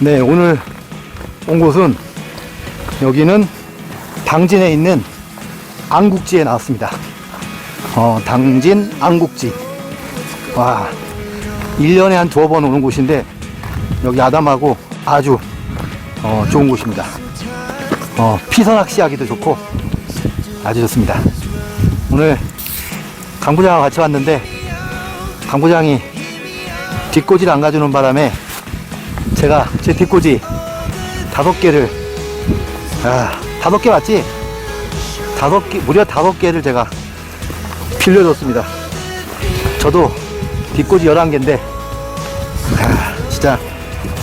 네, 오늘 온 곳은 여기는 당진에 있는 안국지에 나왔습니다. 어, 당진 안국지. 와, 1년에 한 두어 번 오는 곳인데 여기 아담하고 아주 어, 좋은 곳입니다. 어, 피서 낚시하기도 좋고 아주 좋습니다. 오늘 강부장과 같이 왔는데 강부장이 뒷꽂이를 안 가주는 바람에 제가 제 뒷꽂이 다섯 개를 아 다섯 개 맞지? 다섯 개 무려 다섯 개를 제가 빌려줬습니다. 저도 뒷꽂이 11개인데 아, 진짜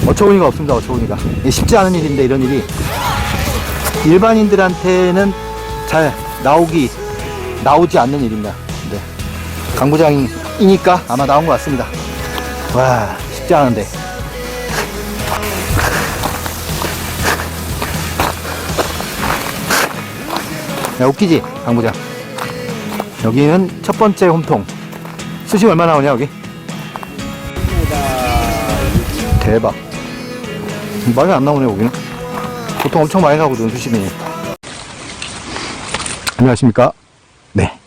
어처구니가 없습니다. 어처구니가 쉽지 않은 일인데 이런 일이 일반인들한테는 잘 나오기 나오지 않는 일입니다. 근데 강 부장이니까 아마 나온 것 같습니다. 와 쉽지 않은데 야 웃기지 강 부장 여기는 첫 번째 홈통. 수심 얼마 나오냐 여기? 대박. 많이 안 나오네 여기는. 보통 엄청 많이 나오거든 수심이. 안녕하십니까? 네.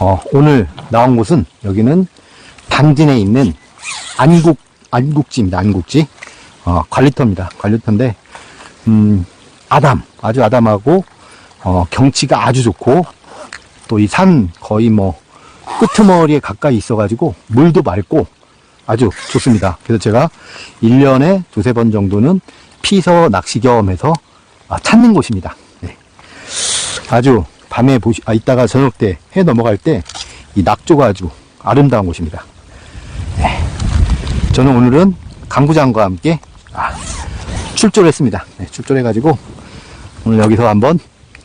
어, 오늘 나온 곳은 여기는 당진에 있는 안국 안국지입니다 안국지. 어, 관리터입니다 관리터인데 음, 아담 아주 아담하고 어, 경치가 아주 좋고 또 이 산 거의 뭐 끄트머리에 가까이 있어가지고 물도 맑고 아주 좋습니다. 그래서 제가 1년에 두세 번 정도는 피서 낚시 겸해서 아, 찾는 곳입니다. 네. 아주 밤에 보시, 아, 이따가 저녁 때 해 넘어갈 때 이 낙조가 아주 아름다운 곳입니다. 네. 저는 오늘은 강부장과 함께 아, 출조를 했습니다. 네, 출조해가지고 오늘 여기서 한번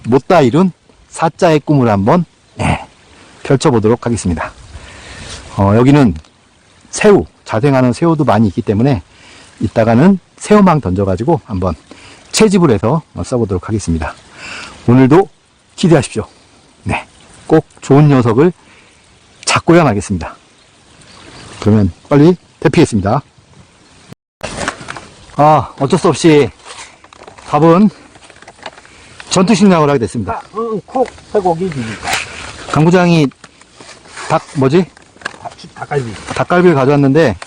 못다 이룬 사자의 꿈을 한번 예, 펼쳐보도록 하겠습니다. 어, 여기는 새우, 자생하는 새우도 많이 있기 때문에 이따가는 새우망 던져가지고 한번 채집을 해서 써보도록 하겠습니다. 오늘도 기대하십시오. 네, 꼭 좋은 녀석을 잡고야 말겠습니다. 그러면 빨리 대피했습니다. 아, 어쩔 수 없이 밥은 전투 식량을 하게 됐습니다. 응, 콕, 쇠고기 비빔밥. 강 부장이 닭 뭐지? 닭- 닭갈비. 닭갈비를 가져왔는데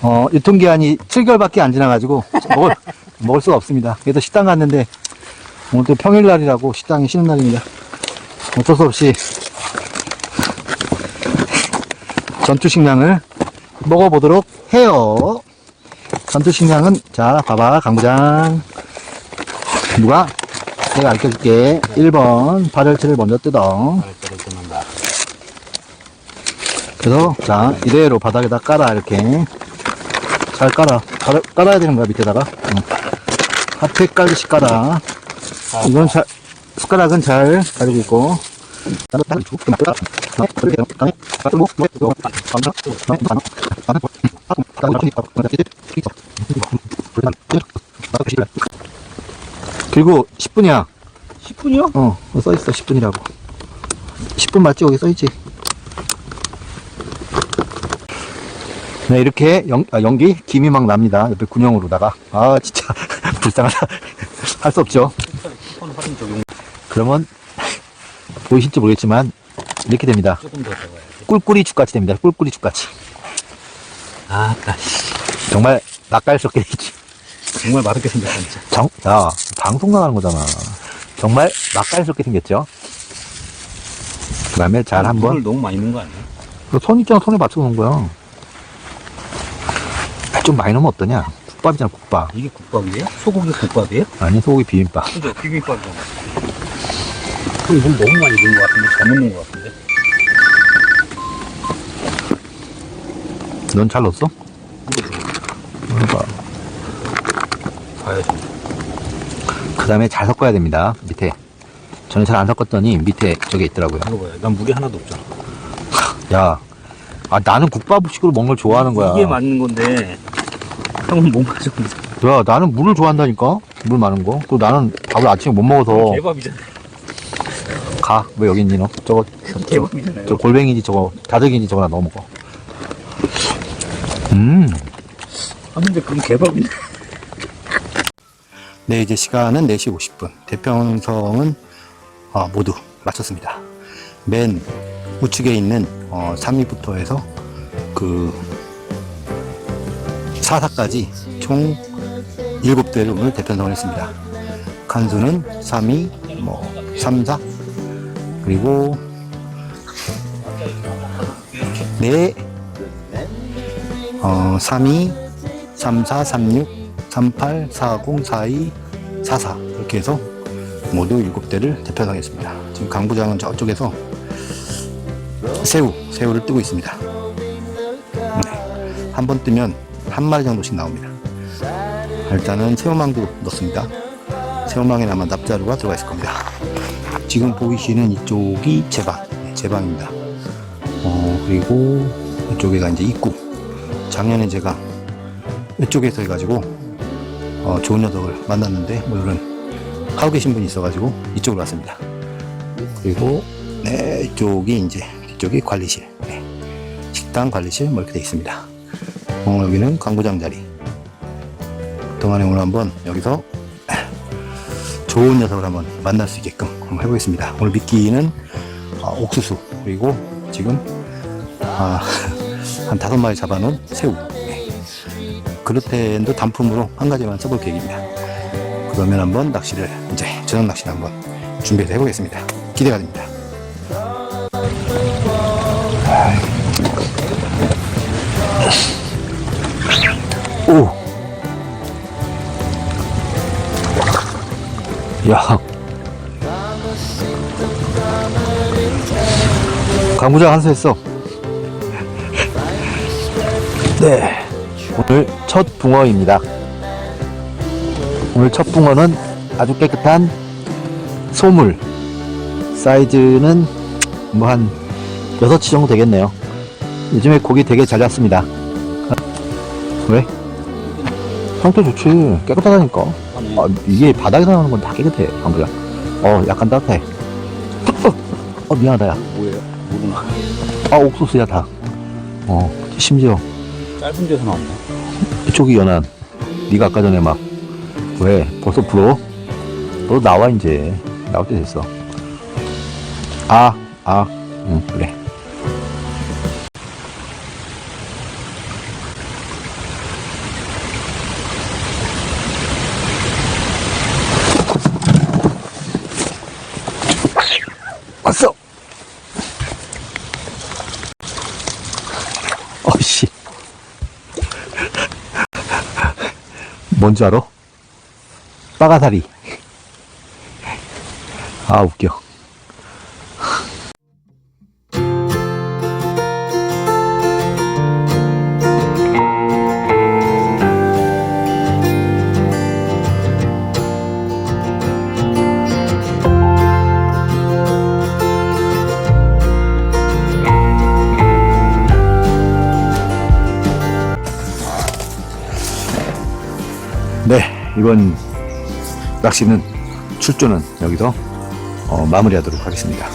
어, 유통기한이 7개월밖에 안 지나가지고 먹을 먹을 수가 없습니다. 그래서 식당 갔는데 오늘 또 평일날이라고 식당이 쉬는 날입니다. 어쩔 수 없이 전투 식량을 먹어보도록 해요. 전투 식량은 자 봐봐 강부장 누가 내가 알려줄게. 1번 발열체를 먼저 뜯어. 가래떼를 끊는다. 그래서 자 이대로 바닥에다 깔아 이렇게. 잘 깔아. 깔아, 깔아야 되는 거야 밑에다가. 응. 하트 깔듯이 깔아. 이건 잘 숟가락은 잘 가지고 있고 그리고 10분이야 10분이요? 어 써있어 10분이라고 10분 맞지 여기 써있지 네, 이렇게 연, 아, 연기 김이 막 납니다. 옆에 군용으로다가. 아, 진짜 불쌍하다. 할 수 없죠. 그러면 보이실지 모르겠지만 이렇게 됩니다. 꿀꿀이 죽같이 됩니다. 꿀꿀이 죽같이. 아, 나 정말 낯깔스럽게 되겠지. 정말 맛있게 생겼다, 진짜. 정, 야, 방송 나가는 거잖아. 정말 낯깔스럽게 생겼죠. 그 다음에 잘 한번. 물을 너무 많이 넣은 거 아니야? 그손 있잖아. 손에 맞춰 놓은 거야. 아, 좀 많이 넣으면 어떠냐? 국밥이잖아, 국밥. 이게 국밥이에요? 소고기 국밥이에요? 아니, 소고기 비빔밥. 그죠? 비빔밥이잖아. 그럼 물 너무 많이 넣은 거 같은데? 잘못 넣은 거 같은데? 넌 잘 넣었어? 해봐. 봐야지. 그 다음에 잘 섞어야 됩니다. 밑에. 저는 잘 안 섞었더니 밑에 저게 있더라고요. 이거 봐요. 난 물이 하나도 없잖아. 야, 아, 나는 국밥식으로 먹는 걸 좋아하는 거야. 이게 맞는 건데, 형은 못 맞았는데. 야, 나는 물을 좋아한다니까? 물 많은 거. 또 나는 밥을 아침에 못 먹어서 개밥이잖아. 가. 왜 여기 있니, 너? 저거, 개밥이잖아요. 저 골뱅이지, 저거, 다득인지 저거 나 넣어 먹어. 음, 아, 근데 그럼 개밥인데. 네, 이제 시간은 4시 50분. 대평성은 어, 모두 마쳤습니다. 맨 우측에 있는 어, 3위부터 해서 그 사사까지 총 7대를 오늘 대편성을 했습니다. 칸수는 3위, 뭐 3, 4 그리고 네 어, 32, 34, 36, 38, 40, 42, 44 이렇게 해서 모두 7대를 대편성했습니다. 지금 강 부장은 저쪽에서 새우, 새우를 뜨고 있습니다. 네. 한번 뜨면 한 마리 정도씩 나옵니다. 일단은 새우망도 넣습니다. 새우망에 아마 납자루가 들어가 있을 겁니다. 지금 보이시는 이쪽이 제 방, 네, 제 방입니다. 어, 그리고 이쪽에가 이제 입구. 작년에 제가 이쪽에서 해가지고 어, 좋은 녀석을 만났는데 오늘은 하고 계신 분이 있어가지고 이쪽으로 왔습니다. 그리고 네 이쪽이 이제 이쪽이 관리실, 네. 식당 관리실 뭐 이렇게 돼 있습니다. 어, 여기는 광고장 자리. 동안에 오늘 한번 여기서 좋은 녀석을 한번 만날 수 있게끔 한번 해보겠습니다. 오늘 미끼는 어, 옥수수 그리고 지금 아, 한 다섯 마리 잡아놓은 새우. 네. 글루텐도 단품으로 한 가지만 써볼 계획입니다. 그러면 한번 낚시를 이제 저녁 낚시를 한번 준비해서 해보겠습니다. 기대가 됩니다. 오. 야. 강부장 한수했어. 네. 오늘 첫 붕어입니다. 오늘 첫 붕어는 아주 깨끗한 소물. 사이즈는 뭐 한 6치 정도 되겠네요. 요즘에 고기 되게 잘 잡습니다. 왜? 상태 좋지. 깨끗하다니까. 아, 이게 바닥에서 나오는 건 다 깨끗해, 강부장. 어, 약간 따뜻해. 어, 미안하다, 야. 뭐예요? 모르나? 아, 옥수수야, 다. 어, 심지어 짧은 데서 나왔네. 이쪽이 연한. 네가 아까 전에 막, 왜, 벌써 불어? 너 나와, 이제. 나올 때 됐어. 아, 아, 응, 그래. 왔어! 어씨. 뭔지 알아? 빠가사리. 아, 웃겨. 이번 낚시는 출조는 여기서 어, 마무리하도록 하겠습니다.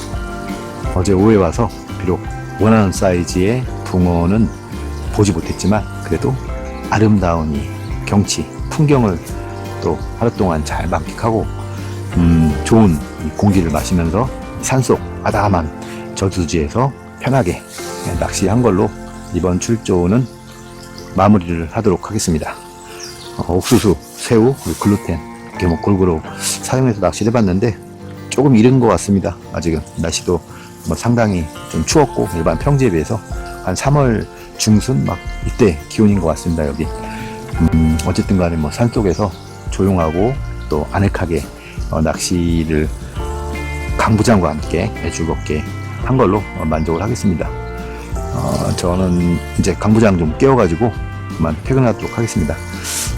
어제 오후에 와서 비록 원하는 사이즈의 붕어는 보지 못했지만 그래도 아름다운 이 경치, 풍경을 또 하루 동안 잘 만끽하고 음, 좋은 이 공기를 마시면서 산속 아담한 저수지에서 편하게 낚시한 걸로 이번 출조는 마무리를 하도록 하겠습니다. 어, 옥수수, 새우, 글루텐 이렇게 뭐 골고루 사용해서 낚시를 해봤는데 조금 이른 것 같습니다. 아직은 날씨도 뭐 상당히 좀 추웠고 일반 평지에 비해서 한 3월 중순 막 이때 기온인 것 같습니다. 여기 음, 어쨌든 간에 뭐 산속에서 조용하고 또 아늑하게 어, 낚시를 강부장과 함께 즐겁게 한 걸로 어, 만족을 하겠습니다. 어, 저는 이제 강부장 좀 깨워가지고 그만 퇴근하도록 하겠습니다.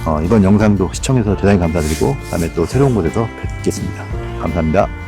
어, 이번 영상도 시청해주셔서 대단히 감사드리고 다음에 또 새로운 곳에서 뵙겠습니다. 감사합니다.